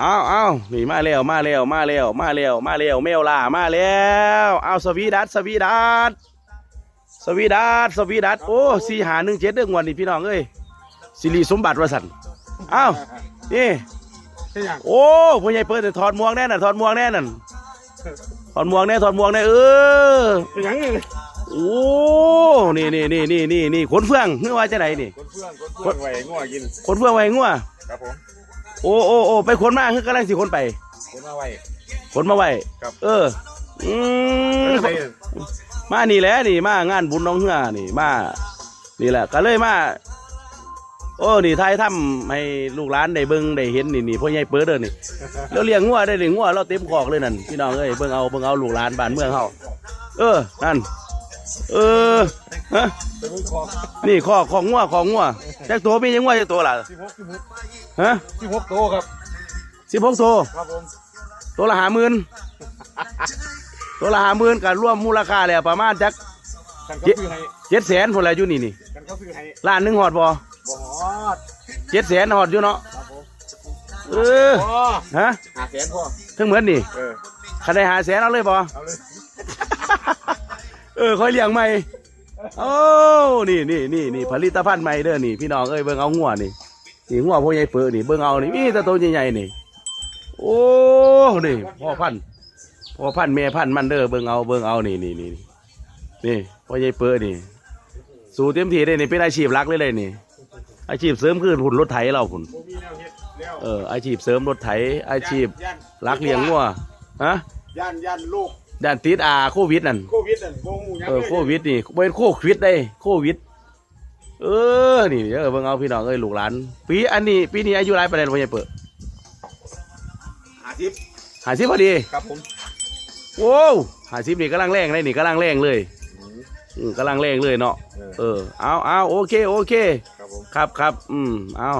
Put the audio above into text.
เอาเอานี่มาแล้วมาแล้วมาแล้วมาแล้วมาแล้วแมวล่ามาแล้วเอาสวีดัสสวีดัสสวีดัสสวีดัสโอ้สี่หาหนึ่งเจ็ดเรื่องวันนี้พี่น้องเอ้ยสิริสมบัติวสันเอานี่ใช่ยังโอ้พ่อใหญ่เปิดถอดหมวกแน่น่ะถอดหมวกแน่นั่นถอดหมวกแน่ถอดหมวกแน่เออใช่ยังเลยโอ้นี่นี่นี่นี่นี่นี่ขนเฟืองเมื่อว่าจะไหนนี่คนเพื่อนคนเพื่อนไหวงัวกินขนเฟืองไว้งัวครับผม โอ้โอ้โอ้ไปขนมาคือกำลังสิขนไป คนมาไหวขนมาไว้ครับ เออ อืมใส่มานี่แหละนี่มางานบุญน้องเฮือนี่มา นี่แหละก็เลยมา โอ้นี่ไทยทำให้ลูกหลานได้เบิ่งได้เห็นนี่นี่พ่อใหญ่เปิดเด้อนี่ แล้วเลี้ยงงัวได้นี่งัวเราเต็มคอกเลยนั่นพี่น้องเอ้ยเบิ่งเอาเบิ่งเอาลูกหลานบ้านเมืองเฮาเออนั่น เออฮะเป็นมือคอนี่คอกของงัวของงัวจักตัวมีจังงัวจักตัวล่ะสิบหกสิบหกฮะสิบหกโตครับสิบหกตัวครับผมตัวละห้าหมื่นตัวละห้าหมื่นกันรวมมูลค่าแล้วประมาณจักกันเขาซื้อให้เจ็ดแสนพนแหละอยู่นี่นี่กันเขาซื้อให้ล้านหนึ่งหอดบ่บ่ฮอดเจ็ดแสนหอดอยู่เนาะครับผมเออพ่อฮะหาแสนพ่อทั้งเหมือนนี่เออคันได้หาแสนเอาเลยบ่เอา เออคอยเลี้ยงใหม่โอ้นี่นี่นี่นี่ผลิตภัณฑ์ใหม่เด้อนี่พี่น้องเอ้ยเบิ่งเอาหัวนี่นี่หัวพวกใหญ่เปิดนี่เบิ่งเอานี่มีแต่ตัวใหญ่ๆนี่โอ้นี่พ่อพันธุ์พ่อพันธุ์แม่พันธุ์มันเด้อเบิ่งเอาเบิ่งเอานี่นี่นี่นี่พ่อใหญ่เปิดนี่ สู่เต็มที่เลยนี่เป็นอาชีพหลักเลยเลยนี่ อาชีพเสริมคือหุ่นรถไถเราหุ่นเอออาชีพเสริมรถไถอาชีพรักเลี้ยงงัวฮะ ย่านย่านลูก ด้านติดอาโควิดนั่นโควิดนั่นบ่ฮู้หยังเออโควิดนี่เป็นโควิดได้โควิด เออนี่เออเบิ่งเอาพี่น้องเอ้ยลูกหลานปีอันนี้ปีนี้อายุหลายปานใดพ่อใหญ่เปิดหาทิปหาสิพอดีครับผมโว้วหาสินี่กำลังแรงเลยนี่กำลังแรงเลยอืมกำลังแรงเลยเนาะเออเออเอาเอาโอเคโอเค ครับผมครับครับอืมเอา